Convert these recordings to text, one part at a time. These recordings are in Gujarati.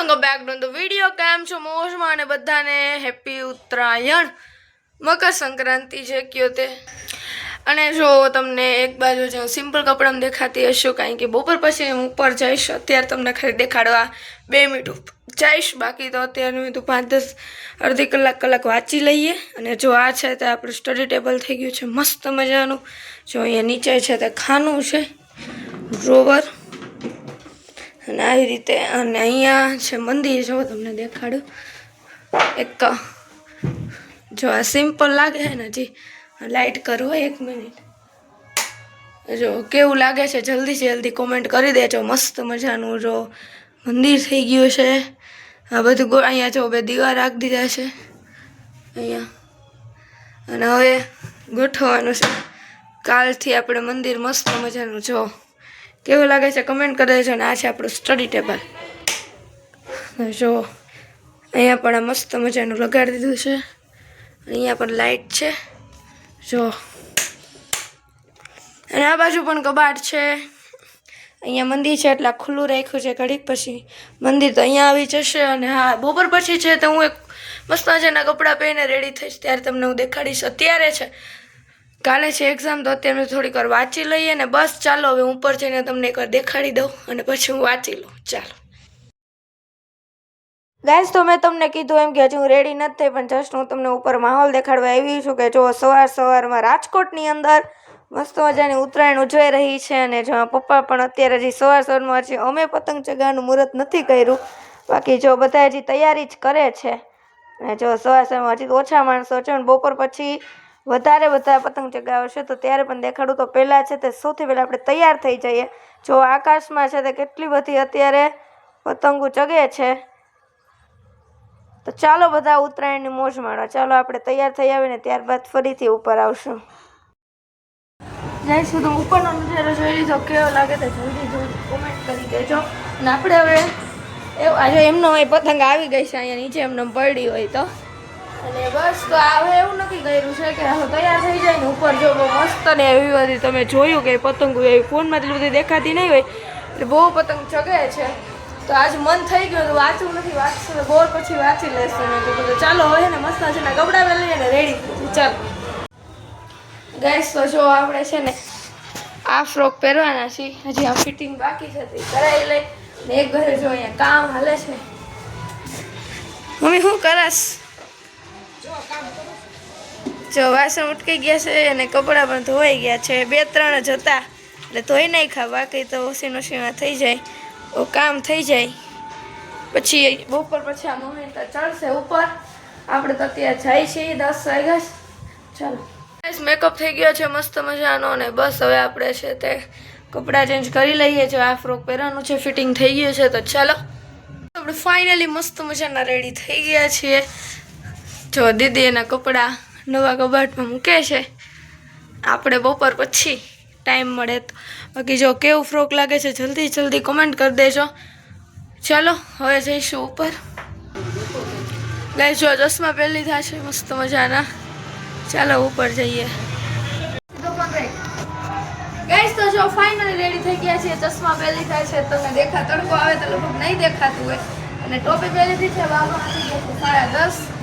Welcome back to the video કેમ છો? મોજમાં અને બધાને હેપી ઉત્તરાયણ. મકર સંક્રાંતિ છે કયો તે. અને જો તમને એક બાજુ જો સિમ્પલ કપડામાં દેખાતી હશું કારણ કે બપોર પછી હું ઉપર જઈશ, અત્યારે તમને ખાલી દેખાડવા બે મિનિટ જઈશ. બાકી તો અત્યારે હું તો પાંચ દસ અડધી કલાક કલાક વાંચી લઈએ. અને જો આ છે તે આપણું સ્ટડી ટેબલ થઈ ગયું છે. મસ્ત મજાનું. જો અહીંયા નીચે છે તે ખાનું છે ડ્રોવર અને આવી રીતે અને અહીંયા છે મંદિર, જો તમને દેખાડું. એક, જો આ સિમ્પલ લાગે છે ને હજી લાઇટ કરો એક મિનિટ જો કેવું લાગે છે જલ્દીથી જલ્દી કોમેન્ટ કરી દેજો. મસ્ત મજાનું જો મંદિર થઈ ગયું છે. આ બધું અહીંયા જો બે દીવા રાખી દીધા છે. અહીંયા. અને હવે ગોઠવવાનું છે. કાલથી આપણે મંદિર મસ્ત મજાનું જો કેવું લાગે છે? કમેન્ટ કરી દેજો અને આ છે આપણું સ્ટડી ટેબલ જો, અહીંયા પણ આ મસ્ત મજાનું લગાડી દીધું છે. અહીંયા પણ લાઇટ છે. જો. અને આ બાજુ પણ કબાટ છે. અહીંયા મંદિર છે એટલે ખુલ્લું રાખ્યું છે ઘડીક પછી. મંદિર તો અહીંયા આવી જશે અને હા, બપોર પછી છે તો હું એક મસ્ત મજાના કપડાં પહેરીને રેડી થઈશ. ત્યારે તમને હું દેખાડીશ. અત્યારે છે. કાલે છે એક્ઝામ તો અત્યારે થોડીક વાર વાંચી લઈએ ને બસ ચાલો, હવે ઉપર જઈને તમને એકવાર દેખાડી દઉં અને પછી હું વાંચી લઉં. ચાલો. ગાઈસ તો મેં તમને કીધું એમ કે હજી હું રેડી નથી થઈ, પણ જસ્ટ હું તમને ઉપર માહોલ દેખાડવા આવી છું કે જો સવાર સવારમાં રાજકોટની અંદર મસ્ત મજાની ઉત્તરાયણ ઉજવાઈ રહી છે અને જો પપ્પા પણ અત્યારે હજી સવાર સવારમાં હજી અમે પતંગ ચગાવવાનું મુહૂર્ત નથી કર્યું. બાકી જો બધા હજી તૈયારી જ કરે છે. અને જો સવાર સવારમાં હજી ઓછા માણસો છે બપોર પછી વધારે વધારે પતંગ ચગાવશે તો ત્યારે પણ દેખાડું તો પહેલાં છે તે સૌથી પહેલાં આપણે તૈયાર થઈ જઈએ. જો આકાશમાં છે તે કેટલી બધી અત્યારે પતંગો ચગે છે. તો ચાલો બધા ઉત્તરાયણની મોજ માણો. ચાલો આપણે તૈયાર થઈ આવીને ત્યારબાદ ફરીથી ઉપર આવશું. જઈશું તો ઉપરનો નજારો જોઈ લીધો. કેવો લાગે તો જલ્દી જલ્દી કોમેન્ટ કરી દેજો. અને આપણે હવે એવું આજે એમનો એ પતંગ આવી ગઈ છે, અહીંયા નીચે એમનો પડી હોય તો. અને બસ તો હવે એવું નક્કી કર્યું છે કે હવે તૈયાર થઈ જાય ને ઉપર જો બહુ મસ્ત ને એવી બધી તમે જોયું કે પતંગો એવી ફોનમાં એટલી બધી દેખાતી નહીં હોય, એટલે બહુ પતંગ ચગે છે. તો આજ મન થઈ ગયું તો વાંચવું નથી, વાંચશું બોર પછી વાંચી લેશું મેં તો ચાલો, હવે ને મસ્ત છે ને પહેરી લઈએ ને રેડી ચાલો. ગેસ તો જો આપણે છે ને આ ફ્રોક પહેરવાના છીએ. હજી આ ફિટિંગ બાકી છે, તે કરાવી લઈ. ને એક ઘરે જો અહીંયા કામ હાલે છે. મમ્મી, શું કરસ? જો વાસણ ઉટકી ગયા છે અને કપડાં પણ ધોવાઈ ગયા છે. બે ત્રણ જ હતા. એટલે ધોઈ નાખ્યા. બાકી તો વોશિંગ મશીનમાં થઈ જાય. કામ થઈ જાય. પછી બપોર પછી આ મમ્મી તો ચડશે ઉપર. આપણે તો ત્યાં જાય છીએ. દસ વાગ્યા ચાલો. મેકઅપ થઈ ગયો છે. મસ્ત મજાનો. અને બસ હવે આપણે છે તે કપડાં ચેન્જ કરી લઈએ. જો આ ફ્રોક પહેરવાનું છે. ફિટિંગ થઈ ગયું છે. તો ચાલો. આપણે ફાઇનલી મસ્ત મજાના રેડી થઈ ગયા છીએ. જો દીદી એના કપડાં નવા કબાટમાં મૂકે છે. આપણે બપોર પછી ટાઈમ મળે તો. બાકી જો કેવું ફ્રોક લાગે છે જલ્દી જલ્દી કમેન્ટ કરી દેજો. ચાલો, હવે જઈશું ઉપર. ગાય જો ચશ્મા પહેલી થશે, મસ્ત મજાના. ચાલો, ઉપર જઈએ. ગાઈસ તો જો ફાઇનલી રેડી થઈ ગયા છે ચશ્મા પહેલી થાય છે, તમને દેખા તડકો આવે તો લગભગ નહીં દેખાતું હોય. અને ટોપી પહેલીથી છે બાબા સાડા દસ.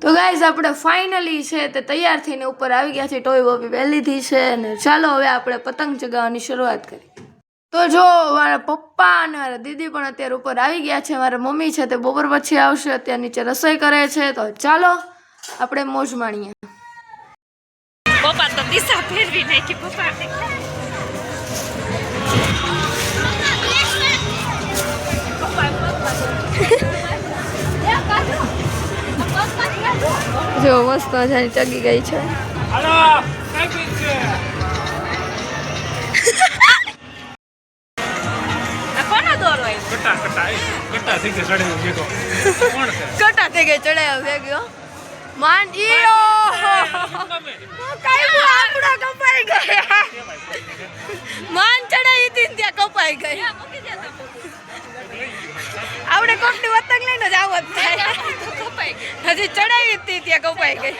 તો ગાઈઝ આપણે ફાઇનલી છે. તે તૈયાર થઈને ઉપર આવી ગયા છે ટોય બોપી પહેલીથી છે અને ચાલો હવે આપણે પતંગ ચગાવવાની શરૂઆત કરી તો જો, મારા પપ્પા અને મારા દીદી પણ અત્યારે ઉપર આવી ગયા છે. મારા મમ્મી છે તે બપોર પછી આવશે, અત્યારે નીચે રસોઈ કરે છે. તો ચાલો, આપણે મોજ માણીએ. પપ્પા તો દિશા ફેરવી નાખી. પપ્પા જો મસ્ત મજાની ચગી ગઈ છે કટા થઈ ગઈ ચડાયો ભેગ્યો ગમે. કપાઈ ગયા માન ચડાવી હતી ત્યાં કપાઈ ગઈ આપણે કોકની પતંગ લઈને જ આવત થાય હજી ચડાવી હતી ત્યાં કપાઈ ગઈ.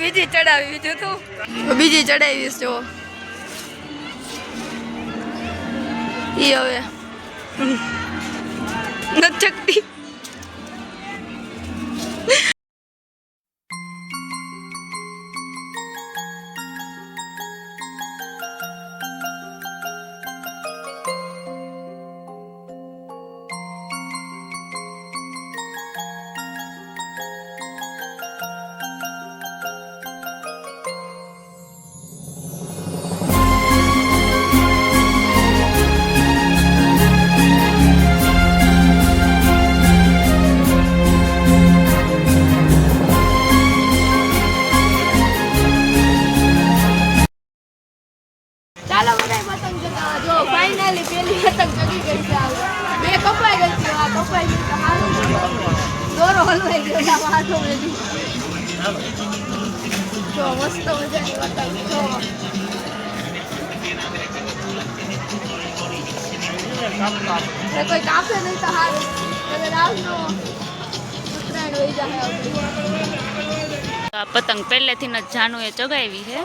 બીજી ચડાવી બીજું તું બીજી ચડાવીશ જો. ઈ હવે. નથી ચકતી ચાલો બધા પતંગ ચગાવવા જો ફાઇનલી પેલી પતંગ ચગી ગઈ છે આ. બે કપાઈ ગઈ છે આ કપાઈ ગઈ તો હારું દોરો હલવાઈ ગયો છે આમાં હાથો મેલી જો મસ્ત મજાની પતંગ જો એટલે કોઈ કાપે નહીં તો હારું એટલે રાતનો ઉત્તરાયણ વહી જાય આપણી આ પતંગ પહેલેથી જ જાનુએ ચગાવી છે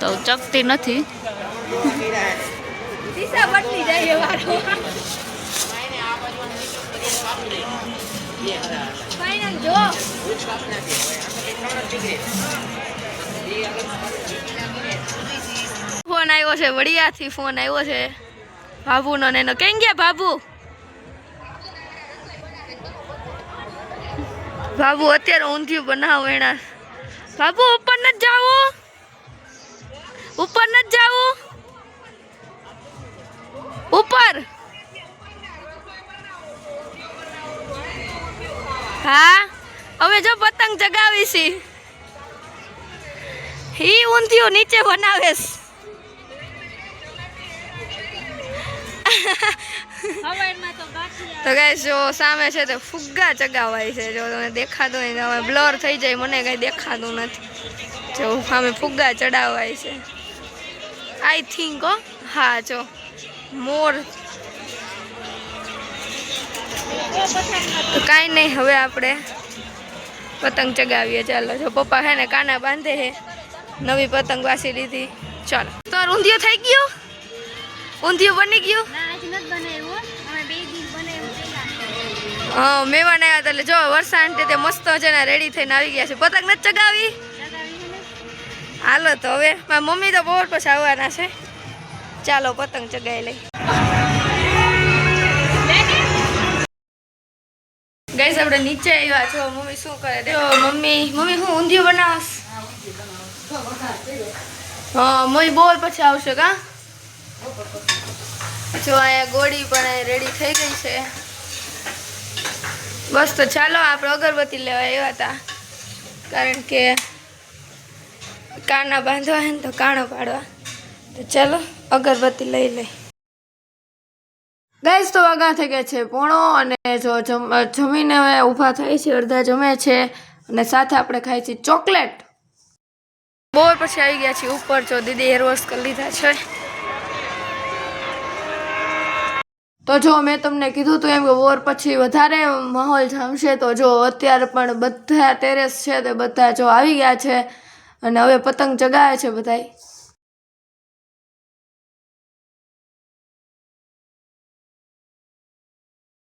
તો ચકતી નથી. ફોન આવ્યો છે, વડિયાથી ફોન આવ્યો છે. બાબુનો ને એનો. કેમ ગયા બાબુ બાબુ અત્યારે ઊંધિયું બનાવો એના. બાબુ ઉપર નથી જાવું. ઉપર નથી જાવું ઉપર. હા હવે જો પતંગ ચગાવી છે હી ઊંધિયું નીચે બનાવેશ. તો ગાઈસ જો સામે છે તે ફુગ્ગા ચગાવાય છે. જો તમે દેખાતું નહીં હવે બ્લર થઈ જાય મને કઈ દેખાતું નથી. જો સામે ફુગ્ગા ચડાવાય છે. આઈ થિંક હા જો. મોર તો કાંઈ નહીં હવે આપણે પતંગ ચગાવીએ. ચાલો જો પપ્પા હે ને કાના બાંધે હે. નવી પતંગ વાસી લીધી. ચાલો. તો ઊંધિયું થઈ ગયું? ઊંધિયું બની ગયું? હા. મહેમાન આવ્યા એટલે જો વરસાદ તે મસ્ત છે ને રેડી થઈને આવી ગયા છે. પતંગ નથી ચગાવી? હાલો તો હવે મારી મમ્મી તો બહુ પછી આવવાના છે. ચાલો પતંગ ચગાવી લઈ. ગઈસ આપણે નીચે આવ્યા છો. મમ્મી શું કરે દે મમ્મી મમ્મી, હું ઊંધિયું બનાવશ? હા, મમ્મી બોલ પછી આવશે, કા? જો, અહીંયા ગોળી પણ રેડી થઈ ગઈ છે. બસ તો ચાલો, આપણે અગરબત્તી લેવા આવ્યા હતા. કારણ કે કાના બાંધવા હે ને તો કાણા પાડવા. તો ચાલો અગરબત્તી લઈ લઈ. ગાઈસ તો વાગા થઈ ગયા છે પોણો અને જો જમ જમીને ઊભા થાય છે અડધા જમે છે અને સાથે આપણે ખાઈ છીએ ચોકલેટ. બોર પછી આવી ગયા છીએ ઉપર જો દીદી હેરવોશ કરી લીધા છે. તો જો મેં તમને કીધું હતું એમ કે વોર પછી વધારે માહોલ જામશે તો જો અત્યારે પણ બધા ટેરેસ છે તે બધા જો આવી ગયા છે. અને હવે પતંગ ચગાવે છે બધાય.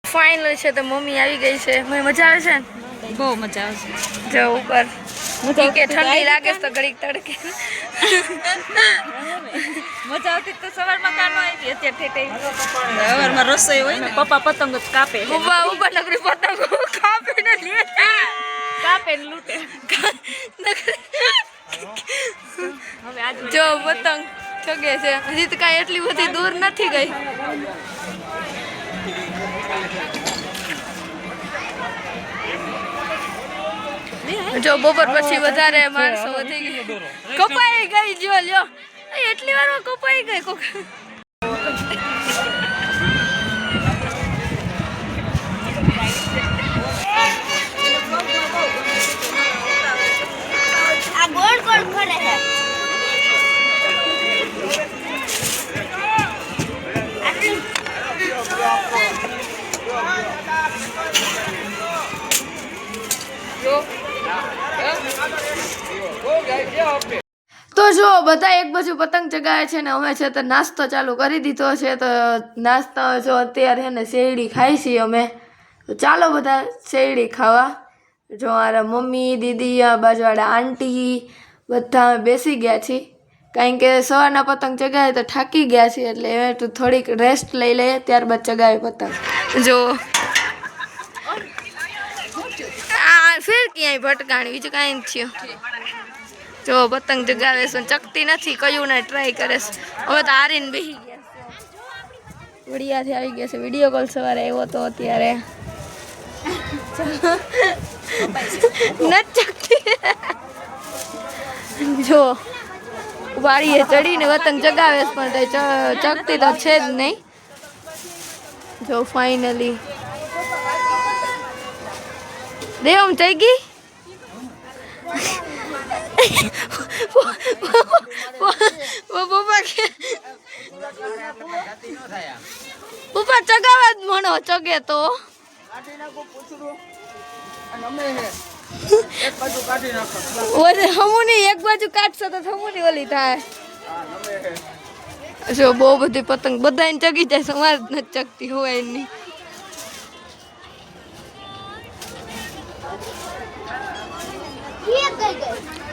ફાઇનલ છે તો મમ્મી આવી ગઈ છે. મને મજા આવે છે? ને બહુ મજા આવશે જો ઉપર. કે ઠંડી લાગે તો ઘડીક તડકે. મજા આવતી તો સવારમાં કાનો આવી અત્યારે ઠેઠ સવારમાં રસોઈ હોય ને. પપ્પા પતંગ જ કાપે ઊભા ઊભા નકરી કાપે ને લે કાપે ને લૂટે. આજ જો પતંગ ચગે છે. હજી તો કાંઈ એટલી બધી દૂર નથી ગઈ. જો બપોર પછી વધારે માણસો વધી ગયા કપાઈ ગઈ, જો, લ્યો. એટલી વારમાં કપાઈ ગઈ કોક. ગોળ છે તો જો, બધા એક બાજુ પતંગ ચગાવે છે ને અમે છે તો નાસ્તો ચાલુ કરી દીધો છે તો નાસ્તો જો અત્યારે છે ને શેરડી ખાઈ છીએ અમે. તો ચાલો બધા શેરડી ખાવા. જો મારા મમ્મી, દીદી, આ બાજુવાળા આંટી બધા અમે બેસી ગયા છીએ. કારણ કે સવારના પતંગ ચગાવે તો થાકી ગયા છીએ એટલે એ તો થોડીક રેસ્ટ લઈ લઈએ ત્યારબાદ ચગાવે પતંગ. જો. આ ફેર ક્યાંય ભટકાણી બીજું કાંઈ થયું. જો પતંગ ચગાવે છે ચકતી નથી કયું ને ટ્રાય કરે છે. હવે તો હારીને બેસી ગયા વડિયાથી આવી ગયા છે વીડિયો કોલ સવારે આવ્યો તો અત્યારે. નથી ચકતી. જો વાડીએ ચડીને વતન જગાવે પણ ચકતી તો છે જ નહીં. જો ફાઇનલી દેવમ થઈ ગઈ? ચગાવા જ મણો ચગે તો. હમુની એક બાજુ કાઢશો તો હમુની ઓલી થાય. જો, બહુ બધી પતંગ બધાને ચગી જાય, સમાજ નથી ચગતી, હોય એની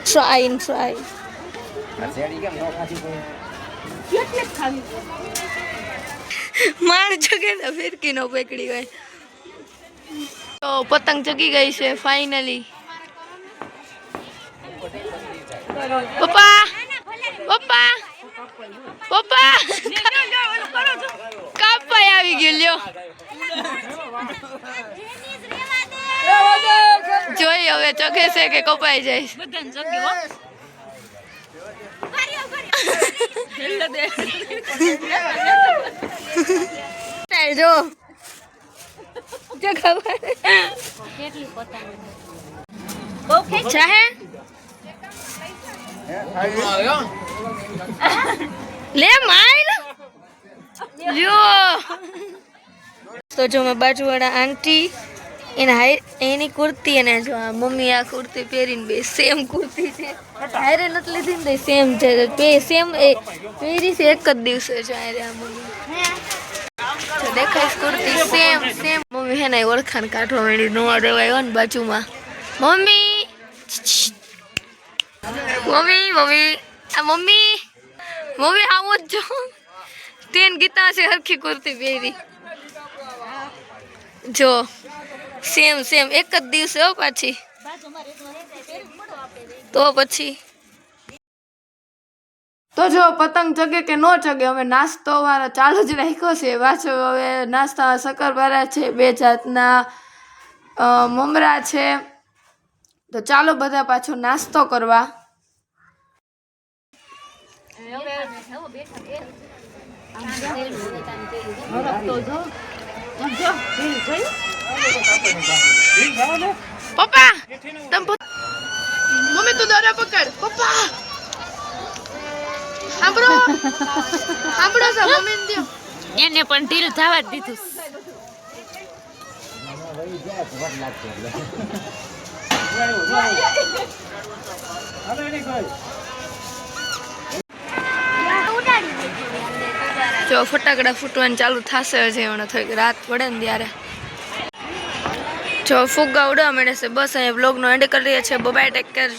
try and માણ જગે ફિરકી નો પકડી હોય. તો પતંગ ચગી ગઈ છે ફાઇનલી પપ્પા પપ્પા પપ્પા. કાપાઈ આવી ગયો લ્યો. જોઈ હવે ચગે છે કે કપાઈ જાય બધાને જગ્યો ખબર કેટલી પતંગ બહુ જો જો ખબર. ચાહે લે માઈલ જો તો જો મેં બાજુવાળા આંટી, એના હાઈ એની કુર્તી અને જો આ મમ્મી આ કુર્તી પહેરીને બે સેમ કુર્તી છે. હારે નથી લીધી ને સેમ છે. બે સેમ પહેરી છે એક જ દિવસે હારે આ મમ્મી. દેખાય છે કુર્તી. સેમ સેમ મમ્મી હે ને ઓળખાણ કાઢવા માંડી નવા દેવાયો ને બાજુમાં. મમ્મી! Mummy mummy. આ મમ્મી! મમ્મી, આવો જ જો. તેન ગીતા છે હરખી કુર્તી પહેરી. જો. સેમ સેમ એક જ દિવસે હો પાછી. તો પછી? તો જો પતંગ ચગે કે ન ચગે, અમે નાસ્તો અમારો ચાલુ જ રાખ્યો છે. પાછો હવે નાસ્તા શક્કરપારા છે, બે જાતના મમરા છે. તો ચાલો બધા પાછો નાસ્તો કરવા. પપ્પા મમ્મી, તું દોરા પકડ. પપ્પા! સાંભળો. સાંભળો સા મમ્મી ને દ્યો. એને પણ ઢીલ થવા જ દીધું. જો ફટાકડા ફૂટવાનું ચાલુ થશે હજી હમણાં થોડીક રાત પડે ને ત્યારે. જો ફુગ્ગા ઉડવા મળે છે બસ અહીંયા બ્લોગનો એન્ડ કરીએ છીએ છે. બબાય ટેક કેર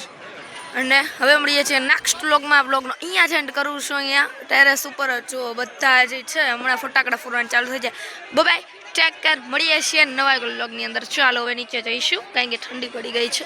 અને હવે મળીએ છીએ નેક્સ્ટ બ્લોગમાં બ્લોગનો અહીંયા જ એન્ડ કરું છું અહીંયા. ટેરેસ ઉપર જો બધા જે છે, હમણાં ફટાકડા ફૂટવાનું ચાલુ થઈ જાય. બબાય ટેક કેર મળીએ છીએ નવા બ્લોગની અંદર. ચાલો હવે નીચે જઈશું, કારણ કે ઠંડી પડી ગઈ છે.